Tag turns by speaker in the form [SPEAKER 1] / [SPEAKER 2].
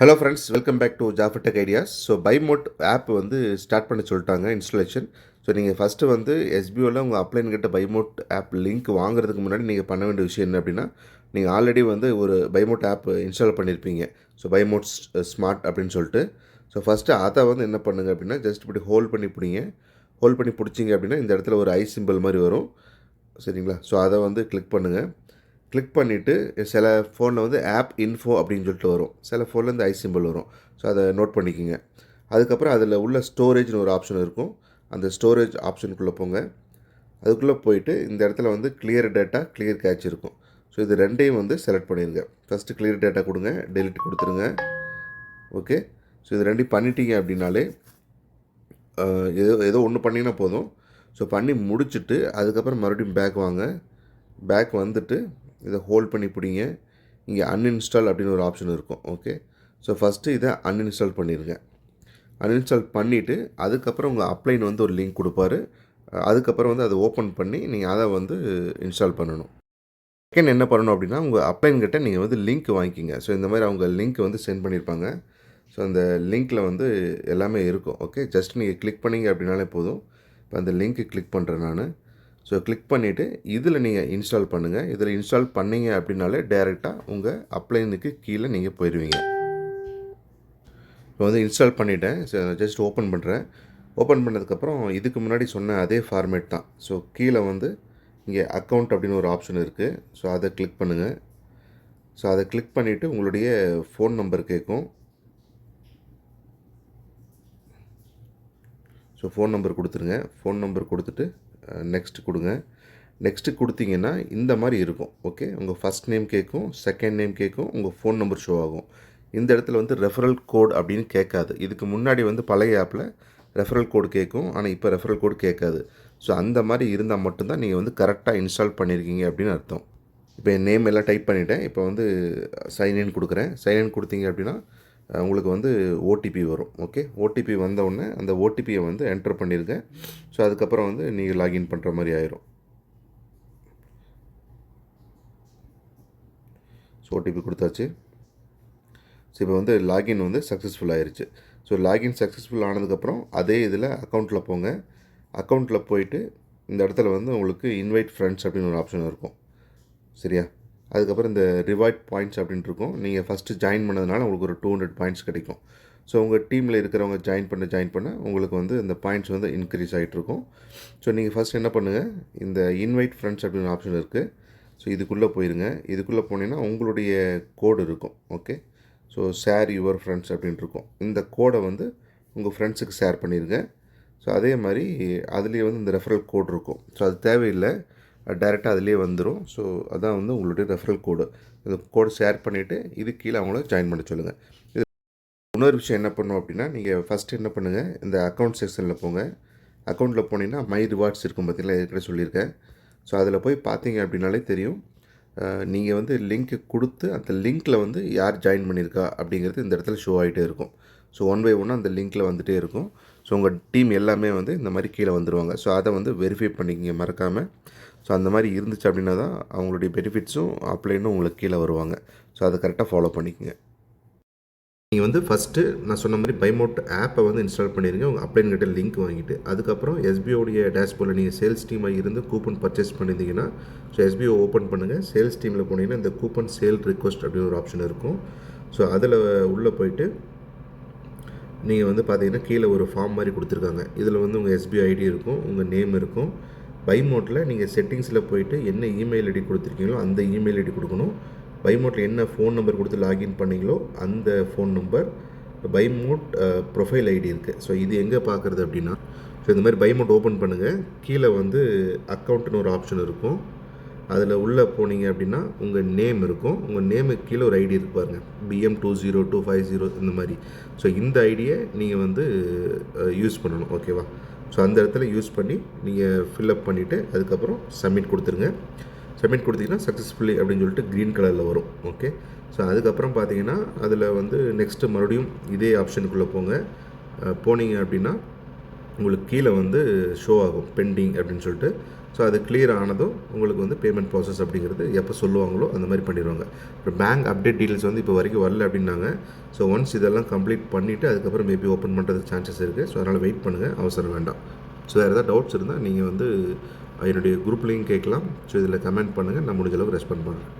[SPEAKER 1] Hello friends welcome back to Jafar tech ideas so Bymote app வந்து start பண்ண சொல்லிட்டாங்க installation so நீங்கள் first வந்து எஸ்பிஓவில் உங்கள் அப்ளைன் கிட்ட பைமோட் ஆப் லிங்க் வாங்குறதுக்கு முன்னாடி நீங்கள் பண்ண வேண்டிய விஷயம் என்ன அப்படின்னா நீங்கள் ஆல்ரெடி வந்து ஒரு பைமோட் ஆப் இன்ஸ்டால் பண்ணியிருப்பீங்க ஸோ பைமோட் ஸ்மார்ட் அப்படின்னு சொல்லிட்டு. ஸோ ஃபஸ்ட்டு அதை வந்து என்ன பண்ணுங்க அப்படின்னா ஜஸ்ட் இப்படி ஹோல்ட் பண்ணி பிடிங்க. ஹோல்ட் பண்ணி பிடிச்சிங்க அப்படின்னா இந்த இடத்துல ஒரு ஐ சிம்பிள் மாதிரி வரும். சரிங்களா? ஸோ அதை வந்து கிளிக் பண்ணுங்கள் கிளிக் பண்ணிவிட்டு சில ஃபோனில் வந்து ஆப் இன்ஃபோ அப்படின்னு சொல்லிட்டு வரும். சில ஃபோனில் இந்த ஐ சிம்பிள் வரும். ஸோ அதை நோட் பண்ணிக்கோங்க. அதுக்கப்புறம் அதில் உள்ள ஸ்டோரேஜ்னு ஒரு ஆப்ஷன் இருக்கும். அந்த ஸ்டோரேஜ் ஆப்ஷனுக்குள்ளே போங்க. அதுக்குள்ளே போயிட்டு இந்த இடத்துல வந்து கிளியர் டேட்டா கிளியர் கேட்ச் இருக்கும். ஸோ இது ரெண்டையும் வந்து செலக்ட் பண்ணிடுங்க ஃபஸ்ட்டு கிளியர் டேட்டா கொடுங்க டெலிட் கொடுத்துருங்க. ஓகே ஸோ இது ரெண்டையும் பண்ணிட்டீங்க அப்படின்னாலே ஏதோ ஏதோ ஒன்று பண்ணிங்கன்னா போதும். ஸோ பண்ணி முடிச்சுட்டு அதுக்கப்புறம் மறுபடியும் பேக் வாங்க. பேக் வந்துட்டு இதை ஹோல்ட் பண்ணி பிடிங்க. இங்கே அன்இன்ஸ்டால் அப்படின்னு ஒரு ஆப்ஷன் இருக்கும். ஓகே ஸோ ஃபஸ்ட்டு இதை அன்இன்ஸ்டால் பண்ணிடுங்க அன்இன்ஸ்டால் பண்ணிவிட்டு அதுக்கப்புறம் உங்கள் அப்ளைன் வந்து ஒரு லிங்க் கொடுப்பாரு. அதுக்கப்புறம் வந்து அதை ஓப்பன் பண்ணி நீங்கள் அதை வந்து இன்ஸ்டால் பண்ணணும். செகண்ட் என்ன பண்ணணும் அப்படின்னா உங்கள் அப்ளைன் கிட்டே நீங்கள் வந்து லிங்க் வாங்கிக்கிங்க. ஸோ இந்த மாதிரி அவங்க லிங்க் வந்து சென்ட் பண்ணியிருப்பாங்க ஸோ அந்த லிங்க்கில் வந்து எல்லாமே இருக்கும். ஓகே ஜஸ்ட் நீங்கள் கிளிக் பண்ணீங்க அப்படின்னாலே போதும். இப்போ அந்த லிங்க்கு கிளிக் பண்ணுறேன் நான். ஸோ கிளிக் பண்ணிவிட்டு இதில் நீங்கள் இன்ஸ்டால் பண்ணுங்கள் இதில் இன்ஸ்டால் பண்ணீங்க அப்படின்னாலே டேரெக்டாக உங்கள் அப்ளைனுக்கு கீழே நீங்கள் போயிடுவீங்க இப்போ வந்து இன்ஸ்டால் பண்ணிட்டேன். ஜஸ்ட் ஓப்பன் பண்ணுறேன் ஓப்பன் பண்ணதுக்கப்புறம் இதுக்கு முன்னாடி சொன்ன அதே ஃபார்மேட் தான். ஸோ கீழே வந்து இங்கே அக்கௌண்ட் அப்படின்னு ஒரு ஆப்ஷன் இருக்குது ஸோ அதை கிளிக் பண்ணுங்கள் ஸோ அதை கிளிக் பண்ணிவிட்டு உங்களுடைய ஃபோன் நம்பர் கேட்கும். ஸோ ஃபோன் நம்பர் கொடுத்துருங்க. ஃபோன் நம்பர் கொடுத்துட்டு நெக்ஸ்ட் கொடுங்க. நெக்ஸ்ட்டு கொடுத்தீங்கன்னா இந்த மாதிரி இருக்கும். ஓகே உங்கள் ஃபஸ்ட் நேம் கேட்கும் செகண்ட் நேம் கேட்கும் உங்கள் ஃபோன் நம்பர் ஷோ ஆகும். இந்த இடத்துல வந்து ரெஃபரல் கோட் அப்படின்னு கேட்காது. இதுக்கு முன்னாடி வந்து பழைய ஆப்பில் ரெஃபரல் கோடு கேட்கும். ஆனால் இப்போ ரெஃபரல் கோடு கேட்காது. ஸோ அந்த மாதிரி இருந்தால் மட்டும்தான் நீங்கள் வந்து கரெக்டாக இன்ஸ்டால் பண்ணியிருக்கீங்க அப்படின்னு அர்த்தம். இப்போ என் நேம் எல்லாம் டைப் பண்ணிவிட்டேன் இப்போ வந்து சைன்இன் கொடுக்குறேன். சைன்இன் கொடுத்தீங்க அப்படின்னா உங்களுக்கு வந்து ஓடிபி வரும் ஓகே ஓடிபி வந்தவுடனே அந்த ஓடிபியை வந்து என்டர் பண்ணியிருக்கேன் ஸோ அதுக்கப்புறம் வந்து நீங்கள் லாகின் பண்ணுற மாதிரி ஆயிரும். ஸோ ஓடிபி கொடுத்தாச்சு. ஸோ இப்போ வந்து லாகின் வந்து சக்ஸஸ்ஃபுல் ஆயிடுச்சு ஸோ லாகின் சக்ஸஸ்ஃபுல் ஆனதுக்கப்புறம் அதே இதில் அக்கௌண்ட்டில் போங்க. அக்கௌண்ட்டில் போயிட்டு இந்த இடத்துல வந்து உங்களுக்கு இன்வைட் ஃப்ரெண்ட்ஸ் அப்படின்னு ஒரு ஆப்ஷன் இருக்கும். சரியா? அதுக்கப்புறம் இந்த ரிவார்ட் பாயிண்ட்ஸ் அப்படின்ட்டு இருக்கும். நீங்கள் ஃபஸ்ட்டு ஜாயின் பண்ணதுனால உங்களுக்கு ஒரு டூ ஹண்ட்ரட் பாயிண்ட்ஸ் கிடைக்கும். ஸோ உங்கள் டீமில் இருக்கிறவங்க ஜாயின் பண்ண ஜாயின் பண்ண உங்களுக்கு வந்து இந்த பாயிண்ட்ஸ் வந்து இன்க்ரீஸ் ஆகிட்டு இருக்கும். ஸோ நீங்கள் ஃபஸ்ட் என்ன பண்ணுங்கள் இந்த இன்வைட் ஃப்ரெண்ட்ஸ் அப்படின்னு ஆப்ஷன் இருக்குது ஸோ இதுக்குள்ளே போயிருங்க. இதுக்குள்ளே போனீங்கன்னா உங்களுடைய கோடு இருக்கும். Okay so share your friends அப்படின்ட்டு இருக்கும். இந்த கோடை வந்து உங்கள் ஃப்ரெண்ட்ஸுக்கு ஷேர் பண்ணிடுங்க ஸோ அதே மாதிரி அதுலேயே வந்து இந்த ரெஃபரல் கோட் இருக்கும். ஸோ அது தேவையில்லை. டைரெக்டாக அதுலேயே வந்துடும் ஸோ அதான் வந்து உங்களுடைய ரெஃபரல் கோடு இந்த கோடு ஷேர் பண்ணிவிட்டு இது கீழே அவங்கள ஜாயின் பண்ண சொல்லுங்கள் இது இன்னொரு விஷயம் என்ன பண்ணும் அப்படின்னா நீங்கள் ஃபஸ்ட்டு என்ன பண்ணுங்கள் இந்த அக்கௌண்ட் செக்ஷனில் போங்க. அக்கௌண்ட்டில் போனீங்கன்னா மை ரிவார்ட்ஸ் இருக்கும் பார்த்தீங்களா? ஏற்கனவே சொல்லியிருக்கேன். ஸோ அதில் போய் பார்த்தீங்க அப்படின்னாலே தெரியும். நீங்கள் வந்து லிங்க்கு கொடுத்து அந்த லிங்க்கில் வந்து யார் ஜாயின் பண்ணியிருக்கா அப்படிங்கிறது இந்த இடத்துல ஷோ ஆகிட்டே இருக்கும். ஸோ ஒன் பை ஒன்னாக அந்த லிங்க்கில் வந்துகிட்டே இருக்கும். ஸோ உங்கள் டீம் எல்லாமே வந்து இந்த மாதிரி கீழே வந்துடுவாங்க ஸோ அதை வந்து வெரிஃபை பண்ணிக்கிங்க மறக்காமல் ஸோ அந்த மாதிரி இருந்துச்சு அப்படின்னா தான் அவங்களுடைய பெனிஃபிட்ஸும் அப்ளைனும் உங்களுக்கு கீழே வருவாங்க. ஸோ அதை கரெக்டாக ஃபாலோ பண்ணிக்கங்க. நீங்கள் வந்து ஃபஸ்ட்டு நான் சொன்ன மாதிரி பைமோட் ஆப்பை வந்து இன்ஸ்டால் பண்ணிடுங்க உங்கள் அப்ளைன்கிட்ட லிங்க் வாங்கிட்டு. அதுக்கப்புறம் எஸ்பிஓடைய டேஷ்போர்டில் நீங்கள் சேல்ஸ் டீமாக இருந்து கூப்பன் பர்ச்சேஸ் பண்ணியிருந்தீங்கன்னா so S P O open பண்ணுங்கள் சேல்ஸ் டீமில் போனீங்கன்னா இந்த கூப்பன் சேல் ரிக்வஸ்ட் அப்படின்னு ஒரு ஆப்ஷன் இருக்கும். ஸோ அதில் உள்ளே போயிட்டு நீங்கள் வந்து பார்த்தீங்கன்னா கீழே ஒரு ஃபார்ம் மாதிரி கொடுத்துருக்காங்க. இதில் வந்து உங்கள் எஸ்பிஐ ஐடி இருக்கும் உங்கள் நேம் இருக்கும். பைமோட்டில் நீங்கள் செட்டிங்ஸில் போயிட்டு என்ன இமெயில் ஐடி கொடுத்துருக்கீங்களோ அந்த இமெயில் ஐடி கொடுக்கணும். பைமோட்டில் என்ன ஃபோன் நம்பர் கொடுத்து லாகின் பண்ணீங்களோ அந்த phone number Bymote profile ID இருக்குது ஸோ இது எங்கே பார்க்குறது அப்படின்னா ஸோ இந்த மாதிரி பைமோட் ஓப்பன் பண்ணுங்கள் கீழே வந்து அக்கௌண்ட்னு ஒரு ஆப்ஷன் இருக்கும். அதில் உள்ளே போனீங்க அப்படின்னா உங்கள் நேம் இருக்கும். உங்கள் நேமுக்கு கீழே ஒரு ஐடி இருக்கு PM two zero two five zero இந்த மாதிரி. ஸோ இந்த ஐடியை நீங்கள் வந்து யூஸ் பண்ணணும். ஓகேவா ஸோ அந்த இடத்துல யூஸ் பண்ணி நீங்கள் ஃபில்அப் பண்ணிவிட்டு அதுக்கப்புறம் சப்மிட் கொடுத்துருங்க. சப்மிட் கொடுத்தீங்கன்னா சக்ஸஸ்ஃபுல்லி அப்படின்னு சொல்லிட்டு க்ரீன் கலரில் வரும். ஓகே ஸோ அதுக்கப்புறம் பார்த்தீங்கன்னா அதில் வந்து நெக்ஸ்ட்டு மறுபடியும் இதே ஆப்ஷனுக்குள்ளே போங்க. போனீங்க அப்படின்னா உங்களுக்கு கீழே வந்து ஷோ ஆகும் பெண்டிங் அப்படின்னு சொல்லிட்டு. ஸோ அது கிளியர் ஆனதும் உங்களுக்கு வந்து பேமெண்ட் ப்ராசஸ் அப்படிங்கிறது எப்போ சொல்லுவாங்களோ அந்த மாதிரி பண்ணிடுவாங்க. இப்போ பேங்க் அப்டேட் டீட்டெயில்ஸ் வந்து இப்போ வரைக்கும் வரல அப்படின்னாங்க. ஸோ ஒன்ஸ் இதெல்லாம் கம்ப்ளீட் பண்ணிவிட்டு அதுக்கப்புறம் மேபி ஓப்பன் பண்ணுறதுக்கு சான்சஸ் இருக்குது ஸோ அதனால் வெயிட் பண்ணுங்கள் அவசரம் வேண்டாம். ஸோ வேறு ஏதாவது டவுட்ஸ் இருந்தால் நீங்கள் வந்து என்னுடைய குரூப்லேயும் கேட்கலாம். ஸோ இதில் கமெண்ட் பண்ணுங்கள் நான் முடிஞ்சளவுக்கு ரெஸ்பாண்ட் பண்ணுறேன்